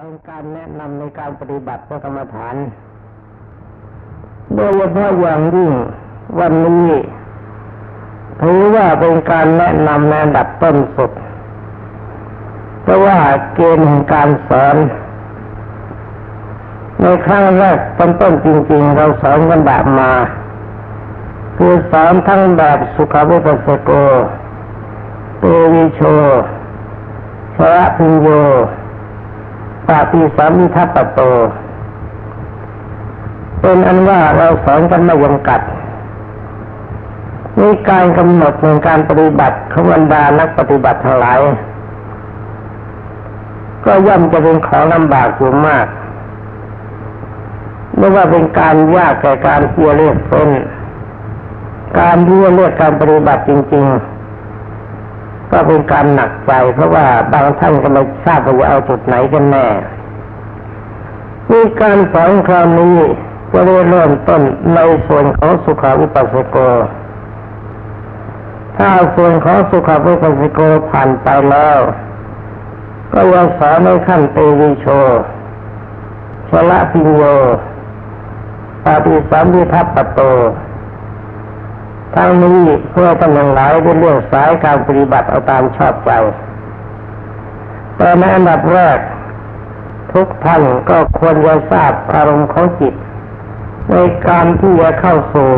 เป็นการแนะนำในการปฏิบัติพระกรรมฐาน โดยเฉพาะอย่างยิ่งวันนี้ถือว่าเป็นการแนะนำในอันดับต้นสุด เพราะว่าเกณฑ์แห่งการสอน ในครั้งแรกต้นต้นจริง ๆ เราสอนกันแบบมา คือสอนทั้งแบบสุขวิปัสสโกเตวิโชชระพิญโย ปาติสามิทัปปโต เป็นอันว่าเราสอนกันไม่ยำกัดในการกำหนดในการปฏิบัติของบรรดานักปฏิบัติทั้งหลาย ก็ย่อมจะเป็นของลำบากอยู่มากไม่ว่าเป็นการยากแก่การเพียรเรียกเฟ้นการเพียรเรียกการปฏิบัติจริง ๆ ก็เป็นการหนักใจเพราะว่าบางท่านก็ไม่ทราบว่าจะเอาจุดไหนกันแน่มีการสอนคราวนี้จะได้เริ่มต้นในส่วนของสุขาวิปัสสโก ถ้าส่วนของสุขาวิปัสสโกผ่านไปแล้ว ก็ยังสอนในขั้นเตวิโชชละพิโยปาติสามิทัปปโต ทั้งนี้เพื่อท่านทั้งหลายได้เลือกสายการปฏิบัติเอาตามชอบใจแต่ในอันดับแรก ทุกท่านก็ควรจะทราบอารมณ์ของจิต ในการที่จะเข้าสู่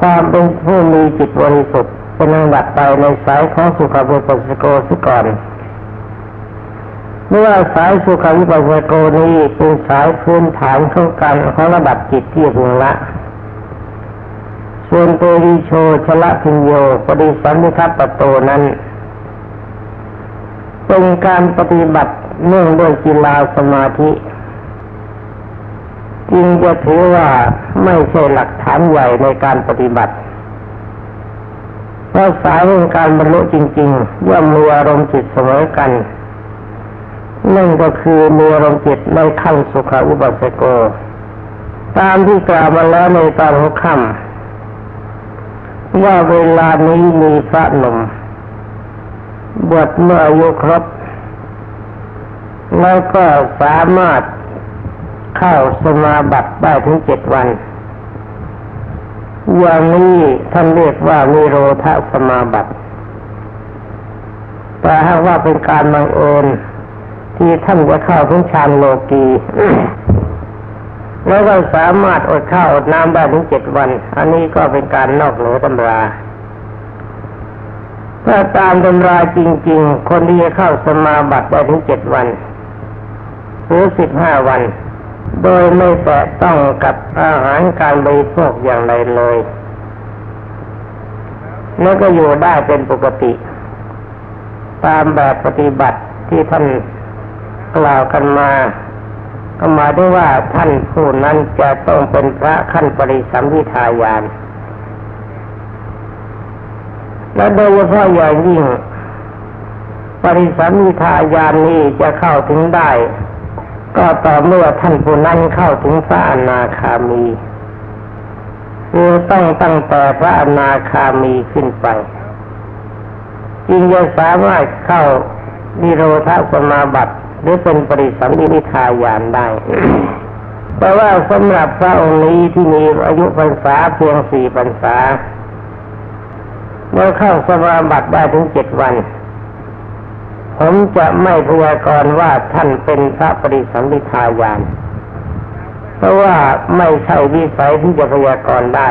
ความเป็นผู้มีจิตบริสุทธิ์เป็นอันดับไปในสายของสุขวิปัสสโกสิก่อนเมื่อสายสุขวิปัสสโกนี้เป็นสายพื้นฐานของการของระดับจิตที่พึงละ ส่วนเตริโชชละพิญโยปฏิสัมมิทัปปโตนั้น เป็นการปฏิบัติเนื่องด้วยกีฬาสมาธิจึงจะถือว่าไม่ใช่หลักฐานใหญ่ในการปฏิบัติเพราะสายของการบรรลุจริง ๆ ย่อมมีอารมณ์จิตเสมอกันนั่นก็คือมีอารมณ์จิตในขั้นสุขาอุบัสโก ตามที่กล่าวมาแล้วในตอนหัวค่ำ ว่าเวลานี้มีพระหนุ่มบวชเมื่ออายุครบ แล้วก็สามารถเข้าสมาบัติได้ถึงเจ็ดวันอย่างนี้ท่านเรียกว่ามีโรธาสมาบัติแต่หากว่าเป็นการบังเอิญที่ท่านจะเข้าถึงฌานโลกี แล้วก็สามารถอดข้าวอดน้ำได้ถึงเจ็ดวัน อันนี้ก็เป็นการนอกเหนือตำราถ้าตามตำราจริง ๆ คนที่จะเข้าสมาบัติได้ถึงเจ็ดวันหรือสิบห้าวัน โดยไม่แตะต้องกับอาหารการบริโภคอย่างไรเลย แล้วก็อยู่ได้เป็นปกติ ตามแบบปฏิบัติที่ท่านกล่าวกันมา ก็หมายถึงว่าท่านผู้นั้นจะต้องเป็นพระขั้นปริสัมพิทายาน และโดยเฉพาะอย่างยิ่ง ปริสัมพิทายานนี้จะเข้าถึงได้ ก็ต่อเมื่อท่านผู้นั้นเข้าถึงพระอนาคามีคือต้องตั้งแต่พระอนาคามีขึ้นไปจึงจะสามารถเข้านิโรธาสมาบัติ หรือเป็นปริสัมพิทายานได้แต่ว่าสำหรับพระองค์นี้ที่มีอายุพรรษาเพียงสี่พรรษา เมื่อเข้าสมาบัติได้ถึงเจ็ดวัน ผมจะไม่พยากรณ์ว่าท่านเป็นพระปริสัมพิทายานเพราะว่าไม่ใช่วิสัยที่จะพยากรณ์ได้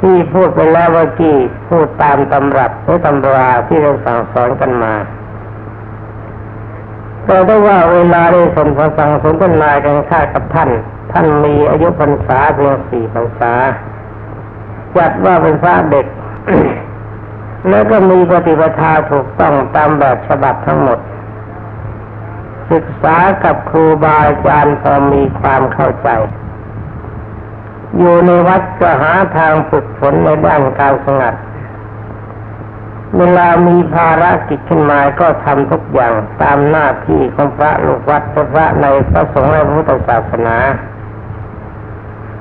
ที่พูดไปแล้วเมื่อกี้พูดตามตำรับหรือตำราที่เราสั่งสอนกันมา แต่ถ้าว่าเวลาได้สนทนาสนทนนายกันค่ากับท่าน ท่านมีอายุพรรษาเพียงสี่พรรษา จัดว่าเป็นพระเด็ก แล้วก็มีปฏิปทาถูกต้องตามแบบฉบับทั้งหมด ศึกษากับครูบาอาจารย์พอมีความเข้าใจอยู่ในวัดก็หาทางฝึกฝนในด้านการสงัด เวลามีภารกิจขึ้นมาก็ทำทุกอย่างตามหน้าที่ของพระลูกวัดพระในพระสงฆ์ในพุทธศาสนา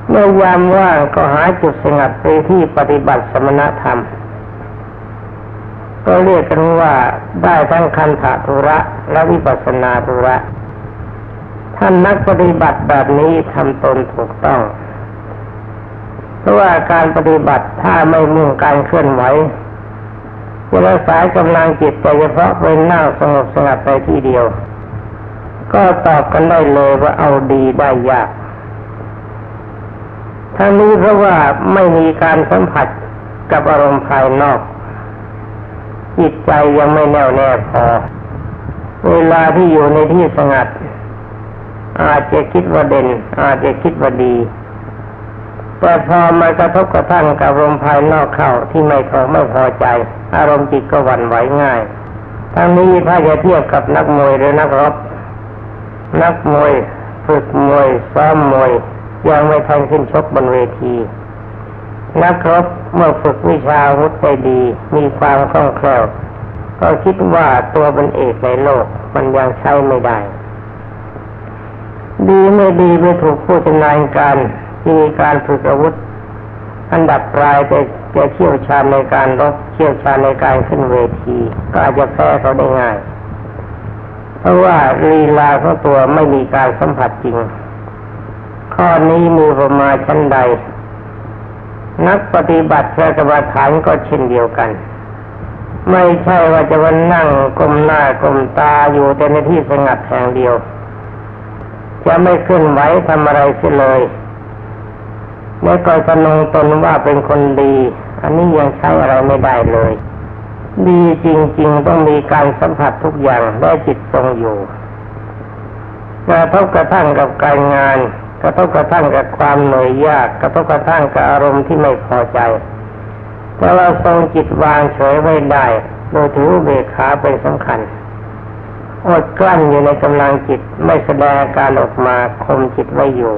เมื่อยามว่างก็หาจุดสงัดไปที่ปฏิบัติสมณธรรม ก็เรียกกันว่าได้ทั้งคันธทุระและวิปัสสนาธุระ ท่านนักปฏิบัติแบบนี้ทำตนถูกต้อง เพราะว่าการปฏิบัติถ้าไม่มุ่งการเคลื่อนไหว จะรักษากำลังจิตแต่เฉพาะเป็นนั่งสงบสงัดไปที่เดียว ก็ตอบกันได้เลยว่าเอาดีได้ยากทั้งนี้เพราะว่าไม่มีการสัมผัสกับอารมณ์ภายนอก จิตใจยังไม่แน่วแน่พอ เวลาที่อยู่ในที่สงัด อาจจะคิดว่าเด่น อาจจะคิดว่าดี แต่พอมากระทบกระทั่งกับอารมณ์ภายนอกเข้าที่ไม่พอไม่พอใจ อารมณ์จิตก็หวั่นไหวง่าย ทั้งนี้ถ้าจะเทียบกับนักมวยหรือนักรบ นักมวยฝึกมวยซ้อมมวยยังไม่ทันขึ้นชกบนเวที นักรบเมื่อฝึกวิชาวุธได้ดี มีความคล่องแคล่วก็คิดว่าตัวเป็นเอกในโลกมันยังใช้ไม่ได้ ดีไม่ดีไม่ถูกผู้ชำนาญการที่มีการฝึกอาวุธ อันดับปลายจะจะเชี่ยวชาญในการรบเชี่ยวชาญในการขึ้นเวทีก็อาจจะแพ้เขาได้ง่าย เพราะว่าลีลาของตัวไม่มีการสัมผัสจริง ข้อนี้มีประมาชั้นใด นักปฏิบัติพระกรรมฐานก็เช่นเดียวกัน ไม่ใช่ว่าจะวันนั่งกลมหน้ากลมตาอยู่แต่ในที่สงัดแห่งเดียว จะไม่ขึ้นไหวทำอะไรเสียเลย แล้วก็สนงตนว่าเป็นคนดี อันนี้ยังใช้อะไรไม่ได้เลย ดีจริง ๆ ต้องมีการสัมผัสทุกอย่างได้จิตทรงอยู่กระทบกระทั่งกับการงาน กระทบกระทั่งกับความเหนื่อยยาก กระทบกระทั่งกับอารมณ์ที่ไม่พอใจแต่เราทรงจิตวางเฉยไว้ได้โดยถือเบขาเป็นสำคัญอดกลั้นอยู่ในกำลังจิตไม่แสดงการออกมาคมจิตไว้อยู่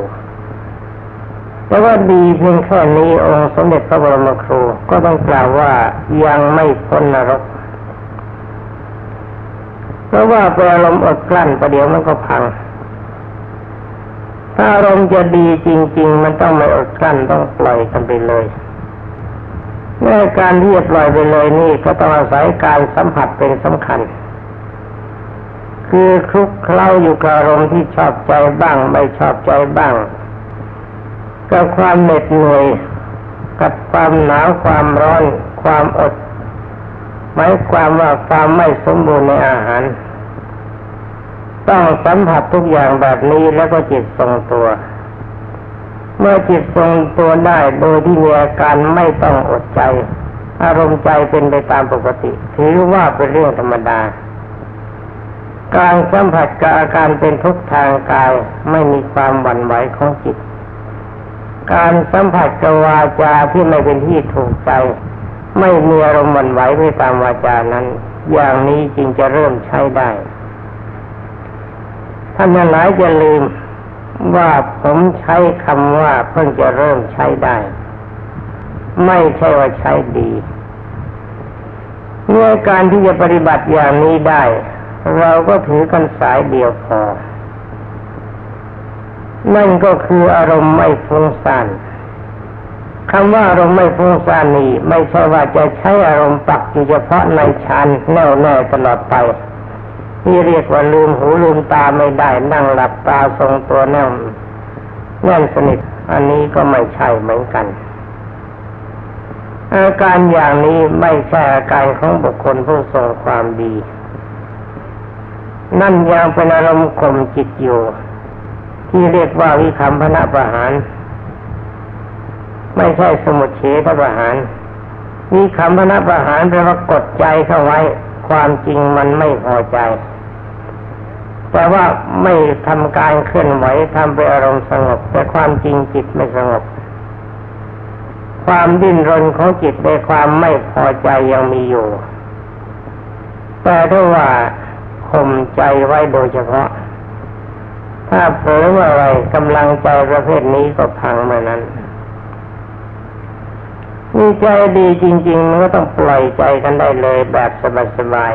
แต่ว่าดีเพียงแค่นี้องค์สมเด็จพระบรมครูก็ต้องกล่าวว่ายังไม่พ้นนรก เพราะว่าเป็นอารมณ์อดกลั้นประเดี๋ยวมันก็พัง ถ้าอารมณ์จะดีจริง ๆ มันต้องไม่อดกลั้นต้องปล่อยกันไปเลยในการที่จะปล่อยไปเลยนี่ก็ต้องอาศัยการสัมผัสเป็นสำคัญ คือคลุกเคล้าอยู่กับอารมณ์ที่ชอบใจบ้าง ไม่ชอบใจบ้าง กับความเหน็ดเหนื่อยกับความหนาวความร้อน ความอดหมายความว่าความไม่สมบูรณ์ในอาหาร ต้องสัมผัสทุกอย่างแบบนี้แล้วก็จิตทรงตัว เมื่อจิตทรงตัวได้โดยที่มีอาการไม่ต้องอดใจ อารมณ์ใจเป็นไปตามปกติ ถือว่าเป็นเรื่องธรรมดา การสัมผัสกับอาการเป็นทุกทางกายไม่มีความหวั่นไหวของจิต การสัมผัสกับวาจาที่ไม่เป็นที่ถูกใจ ไม่มีอารมณ์หวั่นไหวไปตามวาจานั้น อย่างนี้จึงจะเริ่มใช้ได้ท่านหลายจะลืมว่าผมใช้คำว่าเพิ่งจะเริ่มใช้ได้ ไม่ใช่ว่าใช้ดีเมื่อการที่จะปฏิบัติอย่างนี้ได้ เราก็ถือกันสายเดียวพอ นั่นก็คืออารมณ์ไม่ฟุ้งซ่านคำว่าอารมณ์ไม่ฟุ้งซ่านนี้ ไม่ใช่ว่าจะใช้อารมณ์ปักอยู่เฉพาะในชั้นแน่วแน่ตลอดไปที่เรียกว่าลืมหูลืมตาไม่ได้นั่งหลับตาทรงตัวแน่นแน่นสนิทอันนี้ก็ไม่ใช่เหมือนกัน อาการอย่างนี้ไม่ใช่อาการของบุคคลผู้ทรงความดี นั่นยังเป็นอารมณ์ข่มจิตอยู่ ที่เรียกว่าวิคัมพนะประหาร ไม่ใช่สมุทเฉทประหารวิคัมพนะประหารแปลว่ากดใจเข้าไว้ ความจริงมันไม่พอใจแต่ว่าไม่ทำการเคลื่อนไหวทำไปอารมณ์สงบ แต่ความจริงจิตไม่สงบ ความดิ้นรนของจิตในความไม่พอใจยังมีอยู่แต่ถ้าว่าข่มใจไว้โดยเฉพาะ ถ้าเผลอเมื่อไรกำลังใจประเภทนี้ก็พังเมื่อนั้นมีใจดีจริง ๆ มันก็ต้องปล่อยใจกันได้เลยแบบสบาย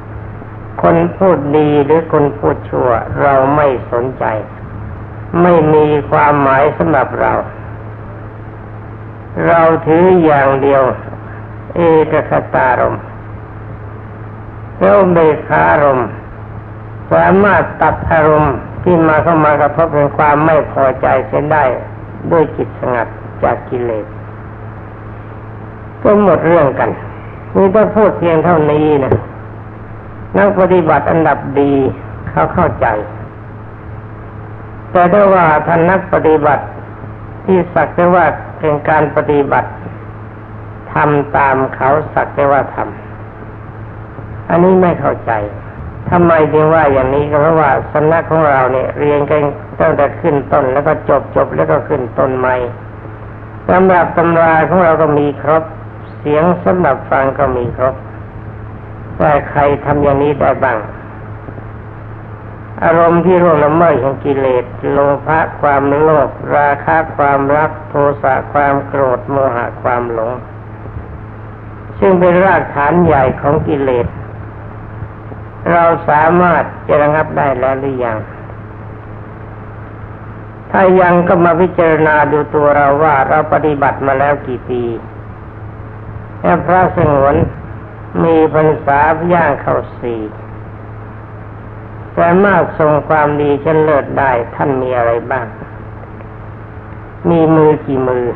ๆ คนพูดดีหรือคนพูดชั่ว เราไม่สนใจ ไม่มีความหมายสำหรับเรา เราถืออย่างเดียว เอกคตารมแล้วเบคารมณ์สามารถตัดอารมณ์ ที่มาเข้ามากระทบเป็นความไม่พอใจเสียได้ด้วยจิตสงัดจากกิเลสก็หมดเรื่องกันนี่ถ้าพูดเพียงเท่านี้นะนักปฏิบัติอันดับดีเขาเข้าใจ แต่ถ้าว่าท่านนักปฏิบัติที่สักแต่ว่าเป็นการปฏิบัติทำตามเขาสักแต่ว่าทำอันนี้ไม่เข้าใจ ทำไมจึงว่าอย่างนี้ก็เพราะว่าสำนักของเราเนี่ยเรียนกันตั้งแต่ขึ้นต้นแล้วก็จบจบแล้วก็ขึ้นต้นใหม่สำหรับตำราของเราก็มีครบ เสียงสำหรับฟังก็มีครบแต่ใครทำอย่างนี้ได้บ้าง อารมณ์ที่ร่วงละเมิดของกิเลสโลภะความโลภราคะความรัก โทสะความโกรธโมหะความหลง ซึ่งเป็นรากฐานใหญ่ของกิเลส เราสามารถจะระงับได้แล้วหรือยัง ถ้ายังก็มาพิจารณาดูตัวเราว่าเราปฏิบัติมาแล้วกี่ปีแค่พระสงวนมีพรรษาย่างเข้าสี่สามารถทรงความดีเช่นเลิศได้ท่านมีอะไรบ้าง มีมือกี่มือ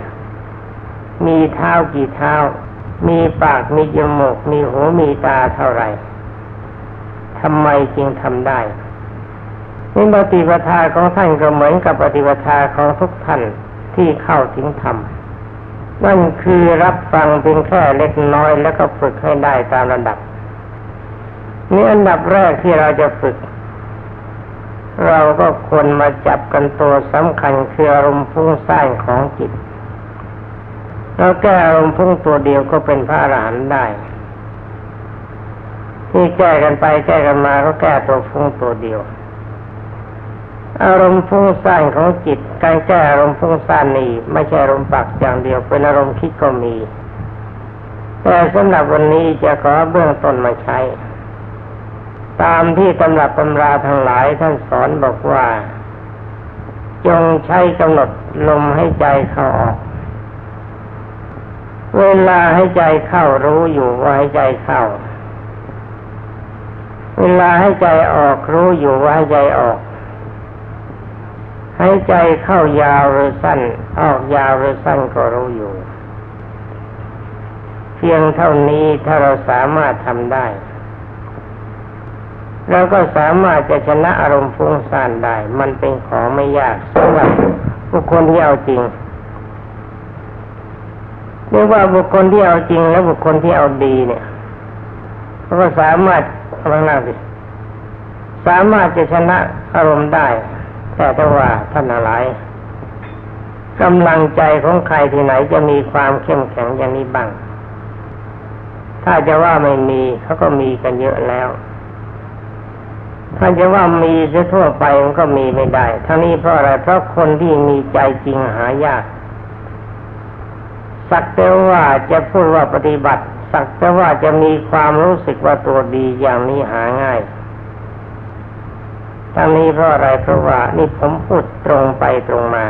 มีเท้ากี่เท้า มีปากมีจมูกมีหูมีตาเท่าไหร่ ทำไมจึงทำได้นี่ปฏิปทาของท่านก็เหมือนกับปฏิปทาของทุกท่านที่เข้าถึงธรรมนั่นคือรับฟังเพียงแค่เล็กน้อยแล้วก็ฝึกให้ได้ตามระดับ นี่อันดับแรกที่เราจะฝึก เราก็ควรมาจับกันตัวสำคัญคืออารมณ์ฟุ้งซ่านของจิต แล้วแก้อารมณ์ฟุ้งตัวเดียวก็เป็นพระอรหันต์ได้ ที่แก้กันไปแก้กันมาก็แก้ตัวฟุ้งตัวเดียว อารมณ์ฟุ้งซ่านของจิต การแก้อารมณ์ฟุ้งซ่านนี้ ไม่ใช่อารมณ์ปักอย่างเดียวเป็นอารมณ์คิดก็มี แต่สำหรับวันนี้จะขอเบื้องต้นมาใช้ ตามที่ตำรับตำราทั้งหลายท่านสอนบอกว่า จงใช้กำหนดลมให้ใจเข้าออกเวลาให้ใจเข้ารู้อยู่ว่าให้ใจเข้า เวลาให้ใจออกรู้อยู่ว่าให้ใจออก ให้ใจเข้ายาวหรือสั้น ออกยาวหรือสั้นก็รู้อยู่ เพียงเท่านี้ถ้าเราสามารถทำได้เราก็สามารถจะชนะอารมณ์ฟุ้งซ่านได้ มันเป็นของไม่ยากสำหรับบุคคลที่เอาจริงเรียกว่าบุคคลที่เอาจริงและบุคคลที่เอาดีเนี่ยก็สามารถ กำลังนั่งสิสามารถจะชนะอารมณ์ได้ แต่ถ้าว่าท่านอะไรกำลังใจของใครที่ไหนจะมีความเข้มแข็งอย่างนี้บ้าง ถ้าจะว่าไม่มีเขาก็มีกันเยอะแล้ว ถ้าจะว่ามีเะทั่วไปมันก็มีไม่ได้ทั้งนี้เพราะอะไรเพราะคนที่มีใจจริงหายาก สักแต่ว่าจะพูดว่าปฏิบัติ สักแต่ว่าจะมีความรู้สึกว่าตัวดีอย่างนี้หาง่ายทั้งนี้เพราะอะไรเพราะว่านี่ผมพูดตรงไปตรงมา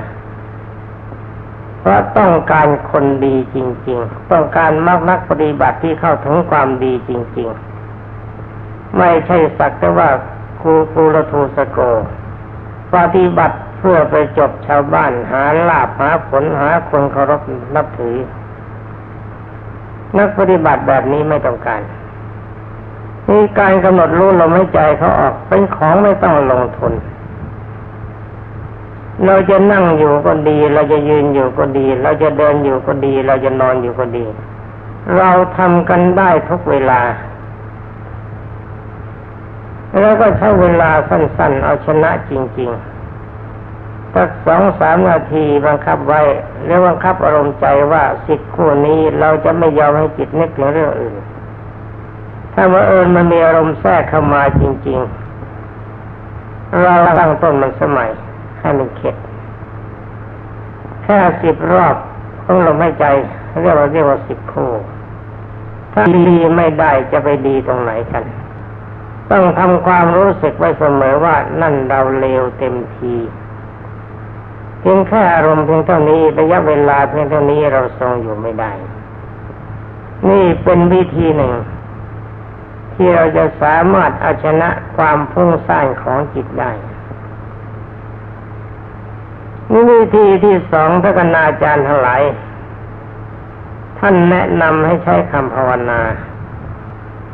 เพราะต้องการคนดีจริง ๆ ต้องการมากนักปฏิบัติที่เข้าถึงความดีจริง ๆ ไม่ใช่สักแต่ว่าครูครูละทูสโก ปฏิบัติเพื่อไปจบชาวบ้านหาลาบหาผลหาคนเคารพนับถือ นักปฏิบัติแบบนี้ไม่ต้องการมีการกำหนดรู้ลมหายใจเขาออกเป็นของไม่ต้องลงทุน เราจะนั่งอยู่ก็ดี เราจะยืนอยู่ก็ดี เราจะเดินอยู่ก็ดี เราจะนอนอยู่ก็ดี เราทำกันได้ทุกเวลา แล้วก็ใช้เวลาสั้นๆ เอาชนะจริง ๆ สักสองสามนาทีบังคับไว้ แล้วบังคับอารมณ์ใจว่าสิทธิ์คู่นี้เราจะไม่ยอมให้จิตนึกถึงเรื่องอื่น ถ้าว่าเอิญมันมีอารมณ์แทรกเข้ามาจริง ๆ เราตั้งต้นมันสมัยให้มันเข็ดแค่สิบรอบต้องลมให้ใจเรียกว่าเรียกว่าสิบคู่ถ้าดีไม่ได้จะไปดีตรงไหนกันต้องทำความรู้สึกไว้เสมอว่านั่นเราเลวเต็มที เพียงแค่อารมณ์เพียงเท่านี้ระยะเวลาเพียงเท่านี้เราทรงอยู่ไม่ได้ นี่เป็นวิธีหนึ่ง ที่เราจะสามารถเอาชนะความพุ่งสร้างของจิตได้นี่วิธีที่สองพระกนาจารย์ทั้งหลายท่านแนะนำให้ใช้คำภาวนา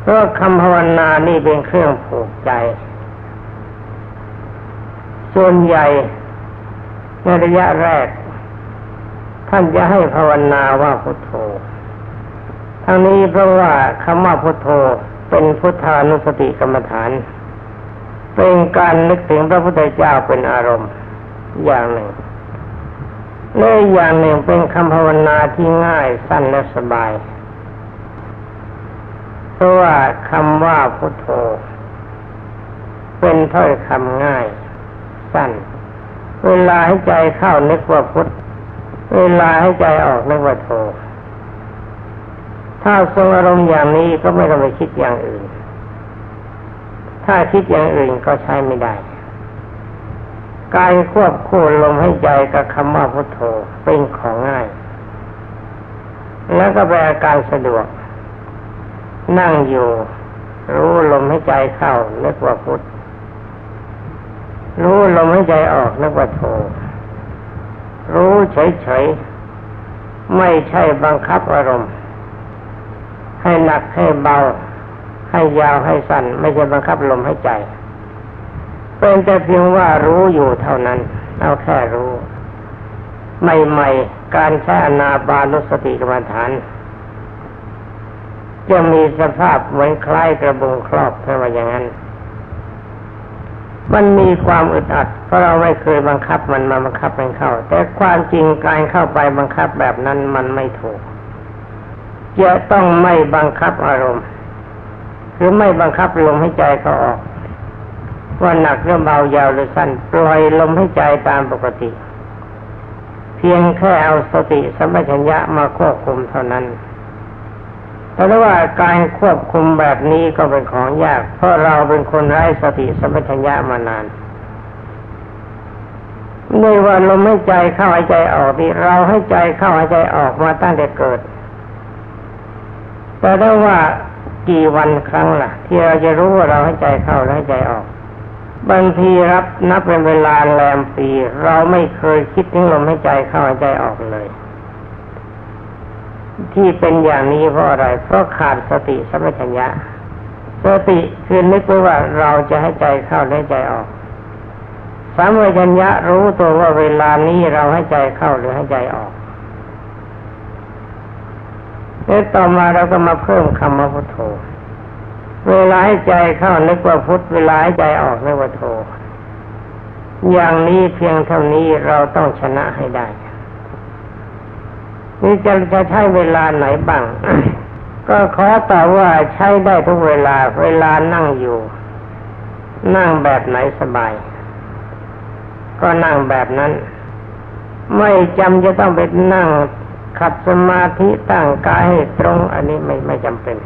เพราะคำภาวนานี่เป็นเครื่องผูกใจ ส่วนใหญ่ ในระยะแรก ท่านจะให้ภาวนาว่าพุทโธ ทั้งนี้เพราะว่าคำว่าพุทโธเป็นพุทธานุสติกรรมฐาน เป็นการนึกถึงพระพุทธเจ้าเป็นอารมณ์อย่างหนึ่งและอย่างหนึ่งเป็นคำภาวนาที่ง่ายสั้นและสบาย เพราะว่าคำว่าพุทโธ เป็นถ้อยคำง่าย สั้น เวลาให้ใจเข้านึกว่าพุทธเวลาให้ใจออกนึกว่าโธถ้าทรงอารมณ์อย่างนี้ก็ไม่ต้องไปคิดอย่างอื่น ถ้าคิดอย่างอื่นก็ใช้ไม่ได้ การควบคู่ลมให้ใจกับคำว่าพุทโธเป็นของง่าย แล้วก็เป็นอาการสะดวก นั่งอยู่ รู้ลมให้ใจเข้านึกว่าพุท รู้ลมให้ใจออกนึกว่าโธรู้เฉยๆ ไม่ใช่บังคับอารมณ์ ให้หนักให้เบา ให้ยาวให้สั้น ไม่ใช่บังคับลมให้ใจ เป็นแต่เพียงว่ารู้อยู่เท่านั้น เอาแค่รู้ ใหม่ๆ การใช้อนาบานุสติกรรมฐาน จะมีสภาพเหมือนคล้ายกระบุงครอบเพื่ว่าอย่างนั้น มันมีความอึดอัดเพราะเราไม่เคยบังคับมันมาบังคับมันเข้า แต่ความจริงการเข้าไปบังคับแบบนั้นมันไม่ถูกจะต้องไม่บังคับอารมณ์หรือไม่บังคับลมให้ใจเขาออกว่าหนักหรือเบายาวหรือสั้นปล่อยลมให้ใจตามปกติ เพียงแค่เอาสติสัมปชัญญะมาควบคุมเท่านั้น แต่ว่าการควบคุมแบบนี้ก็เป็นของยาก เพราะเราเป็นคนไร้สติสัมปชัญญะมานานในว่าลมให้ใจเข้าหายใจออกนี่เราให้ใจเข้าหายใจออกมาตั้งแต่เกิด แต่ได้ว่ากี่วันครั้งล่ะ ที่เราจะรู้ว่าเราให้ใจเข้าและให้ใจออก บางทีรับนับเป็นเวลาแรมปี เราไม่เคยคิดถึงลมให้ใจเข้าหายใจออกเลย ที่เป็นอย่างนี้เพราะอะไรเพราะขาดสติสัมปชัญญะสติคือนึกว่าเราจะให้ใจเข้าและใจออกสัมปชัญญะรู้ตัวว่าเวลานี้เราให้ใจเข้าหรือให้ใจออกแล้วต่อมาเราก็มาเพิ่มคำว่าพุทโธ เวลาให้ใจเข้านึกว่าพุทเวลาให้ใจออกนึกว่าโทอย่างนี้เพียงเท่านี้เราต้องชนะให้ได้ นี่จะจะใช้เวลาไหนบ้าง ก็ขอตอบว่าใช้ได้ทุกเวลา เวลานั่งอยู่ นั่งแบบไหนสบาย ก็นั่งแบบนั้น ไม่จำจะต้องไปนั่งขัดสมาธิตั้งกายให้ตรง อันนี้ไม่ไม่จำเป็น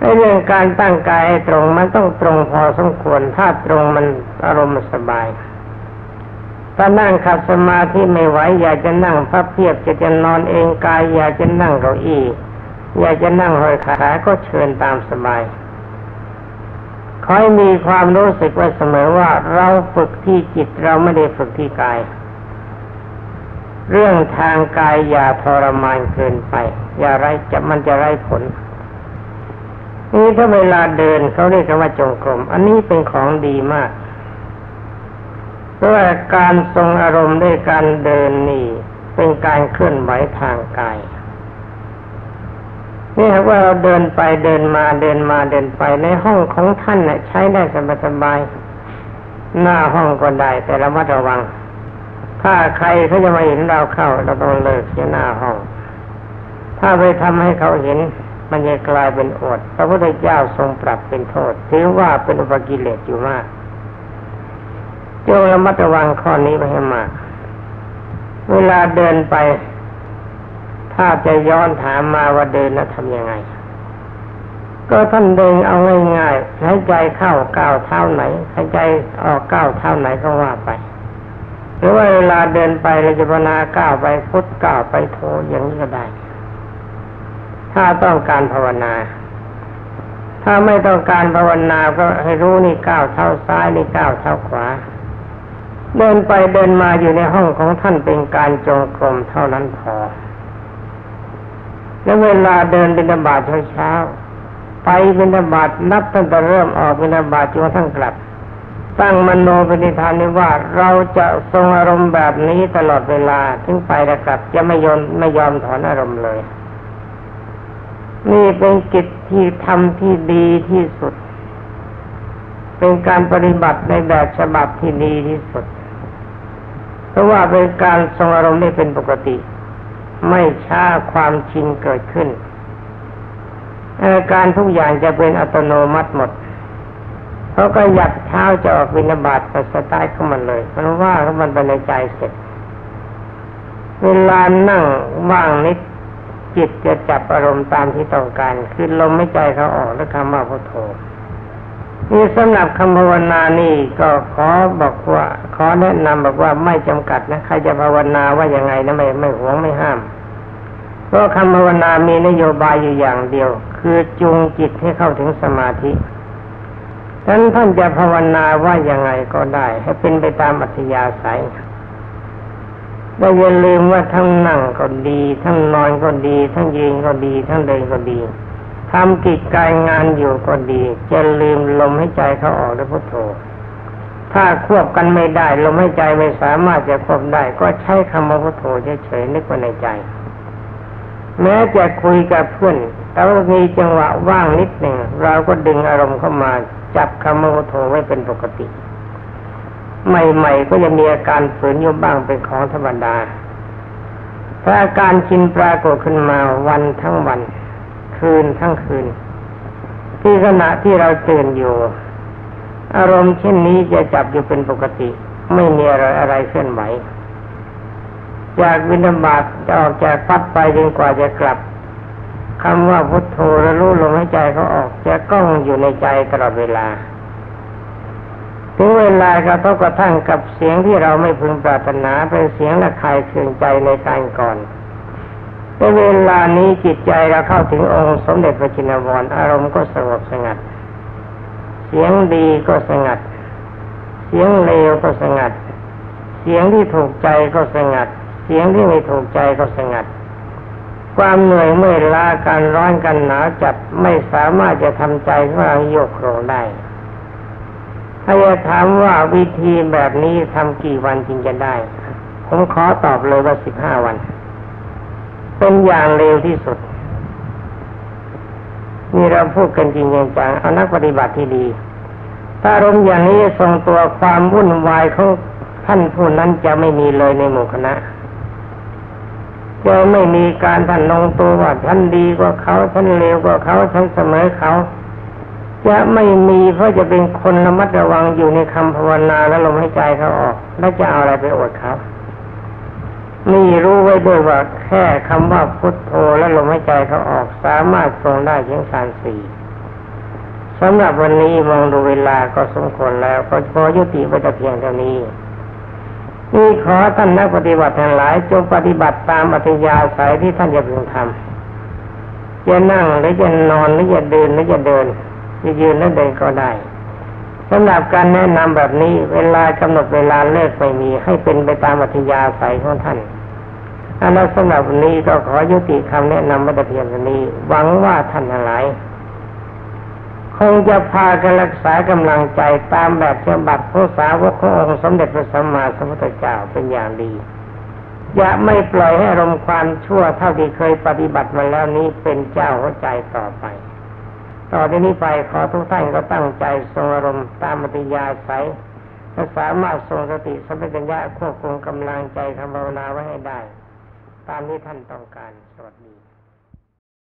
ในเรื่องการตั้งกายให้ตรงมันต้องตรงพอสมควร ถ้าตรงมันอารมณ์สบาย ถ้านั่งขัดสมาธิไม่ไหวอยากจะนั่งพับเพียบจะจะนอนเองกาย อยากจะนั่งเก้าอี้อยากจะนั่งห้อยขาก็เชิญตามสบายขอให้มีความรู้สึกไว้เสมอว่าเราฝึกที่จิตเราไม่ได้ฝึกที่กาย เรื่องทางกายอย่าทรมานเกินไป อย่าไรจะมันจะไร้ผลนี่ถ้าเวลาเดินเขาเรียกว่าจงกรม อันนี้เป็นของดีมาก เพราะว่าการทรงอารมณ์ด้วยการเดินนี่เป็นการเคลื่อนไหวทางกายนี่ครับว่าเราเดินไปเดินมาเดินมาเดินไปในห้องของท่านน่ะใช้ได้สบายสบายหน้าห้องก็ได้แต่ระมัดระวัง ถ้าใครเขาจะมาเห็นเราเข้า เราต้องเลิกเสียหน้าห้อง ถ้าไปทำให้เขาเห็นมันจะกลายเป็นอด พระพุทธเจ้าทรงปรับเป็นโทษถือว่าเป็นอุปกิเลสอยู่มาก จงระมัดระวังข้อนี้ไปให้มาก เวลาเดินไป ถ้าจะย้อนถามมาว่าเดินแล้วทำยังไง ก็ท่านเดินเอาง่ายๆหายใจเข้าก้าวเท้าไหนหายใจออกก้าวเท้าไหนก็ว่าไปหรือว่าเวลาเดินไปเราจะพนาก้าวไปพุทธก้าวไปโทอย่างนี้ก็ได้ ถ้าต้องการภาวนาถถ้าไม่ต้องการภาวนาก็ให้รู้นี่ก้าวเท้าซ้ายนี่ก้าวเท้าขวา เดินไปเดินมาอยู่ในห้องของท่านเป็นการจงกรมเท่านั้นพอ แล้วเวลาเดินบิณฑบาตเช้าๆไปบิณฑบาตนับตั้งแต่เริ่มออกบิณฑบาตจนกระทั่งกลับ ตั้งมโนปณิธานนี้ว่าเราจะทรงอารมณ์แบบนี้ตลอดเวลาถึงไปและกลับ จะไม่ยอมไม่ยอมถอนอารมณ์เลย นี่เป็นกิจที่ทำที่ดีที่สุด เป็นการปฏิบัติในแบบฉบับที่ดีที่สุด ราะว่าเป็นการทรงอารมณ์ได้เป็นปกติ ไม่ช้าความชินเกิดขึ้นอาการทุกอย่างจะเป็นอัตโนมัติหมดเขาก็หยัดเท้าจะออกวินาบาตไปสไตล์เข้ามันเลยเพราะว่าเขามันไปในใจเสร็จ เวลานั่งว่างนิดจิตจะจับอารมณ์ตามที่ต้องการ คือลมไม่ใจเขาออกแล้วคำว่าพุทโธ นี่สำหรับคำภาวนานี่ก็ขอบอกว่า ขอแนะนำบอกว่าไม่จำกัดนะใครจะภาวนาว่ายังไงนะไม่ไม่หวงไม่ห้าม เพราะคำภาวนามีนโยบายอยู่อย่างเดียว คือจูงจิตให้เข้าถึงสมาธิฉะนั้นท่านจะภาวนาว่ายังไงก็ได้ ให้เป็นไปตามอัธยาศัยแต่อย่าลืมว่าทั้งนั่งก็ดี ทั้งนอนก็ดี ทั้งยืนก็ดี ทั้งเดินก็ดี ทำกิจการงานอยู่ก็ดีจะลืมลมให้ใจเขาออกด้วยพุทโธ ถ้าควบกันไม่ได้ลมให้ใจไม่สามารถจะควบได้ ก็ใช้คำว่าพุทโธเฉยๆนึกไว้ในใจ แม้จะคุยกับเพื่อนแต่ว่ามีจังหวะว่างนิดหนึ่งเราก็ดึงอารมณ์เข้ามา จับคำว่าพุทโธไว้เป็นปกติ ใหม่ๆก็จะมีอาการฝืนอยู่บ้างเป็นของธรรมดาถ้าอาการชินปรากฏขึ้นมาวันทั้งวัน คืนทั้งคืน ที่ขณะที่เราตื่นอยู่ อารมณ์เช่นนี้จะจับอยู่เป็นปกติ ไม่มีอะไรอะไรเคลื่อนไหวจากวินาบาตจะออกจากฟัดไปจนกว่าจะกลับคำว่าพุทโธและรู้ลมหายใจเขาออกจะก้องอยู่ในใจตลอดเวลาถึงเวลากระทบกระทั่งกับเสียงที่เราไม่พึงปรารถนาเป็นเสียงระคายเคืองใจในการก่อน ในเวลานี้จิตใจเราเข้าถึงองค์สมเด็จพระจินวรอารมณ์ก็สงบสงัด เสียงดีก็สงัด เสียงเลวก็สงัด เสียงที่ถูกใจก็สงัด เสียงที่ไม่ถูกใจก็สงัด ความเหนื่อยเมื่อยล้าการร้อนกันหนาวจัดไม่สามารถจะทำใจของเราโยกโครงได้ถ้าจะถามว่าวิธีแบบนี้ทำกี่วันจึงจะได้ ผมขอตอบเลยว่าสิบห้าวัน เป็นอย่างเร็วที่สุดนี่เราพูดกันจริงจังเอานักปฏิบัติที่ดี ถ้าอารมณ์อย่างนี้ทรงตัวความวุ่นวายของท่านผู้นั้นจะไม่มีเลยในหมู่คณะจะไม่มีการท่านลงตัวว่าท่านดีกว่าเขาท่านเลวกว่าเขาท่านเสมอเขาจะไม่มีเพราะจะเป็นคนระมัดระวังอยู่ในคำภาวนาและลมหายใจเขาออก แล้วจะเอาอะไรไปอดเขา นี่รู้ไว้ด้วยว่าแค่คำว่าพุทโธและลมหายใจเขาออกสามารถทรงได้ถึงสารสี่สำหรับวันนี้มองดูเวลาก็สมควรแล้ว ก็พอยุติไว้แต่เพียงเท่านี้นี่ขอท่านนักปฏิบัติทั้งหลายจงปฏิบัติตามอัธยาศัยที่ท่านจะพึงทำจะนั่งหรือจะนอนหรือจะเดินหรือจะเดินจะยืนหรือเดินก็ได้สำหรับการแนะนำแบบนี้เวลากำหนดเวลาเลิกไม่มีให้เป็นไปตามอัธยาศัยของท่าน อันนั้นสำหรับวันนี้ก็ขอยุติคำแนะนำมาแต่เพียงเท่านี้ หวังว่าท่านทั้งหลายคงจะพากันรักษากำลังใจตามแบบฉบับพระสาวกขององค์สมเด็จพระสัมมาสัมพุทธเจ้าเป็นอย่างดี อย่าไม่ปล่อยให้อารมณ์ความชั่วเท่าที่เคยปฏิบัติมาแล้วนี้เป็นเจ้าหัวใจต่อไป ต่อที่นี้ไปขอทุกท่านก็ตั้งใจทรงอารมณ์ตามมัธยาศัยและสามารถทรงสติสัมปชัญญะควบคุมกำลังใจคำภาวนาไว้ให้ได้ ตามที่ท่านต้องการสวัสดี